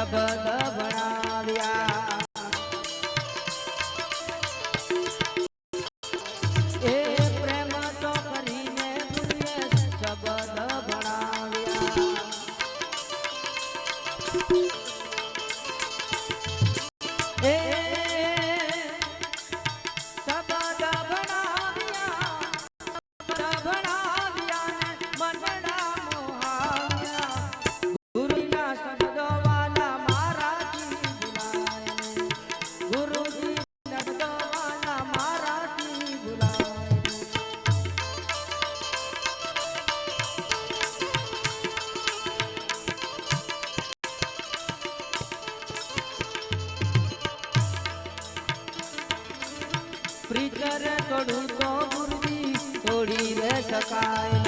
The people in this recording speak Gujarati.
શબ્દ ભણાવ્યા. એ પ્રેમ તો કરીને તુએ શબ્દ ભણાવ્યા. પ્રીતર કડું તો ગુરુજી તોડી રે શકાય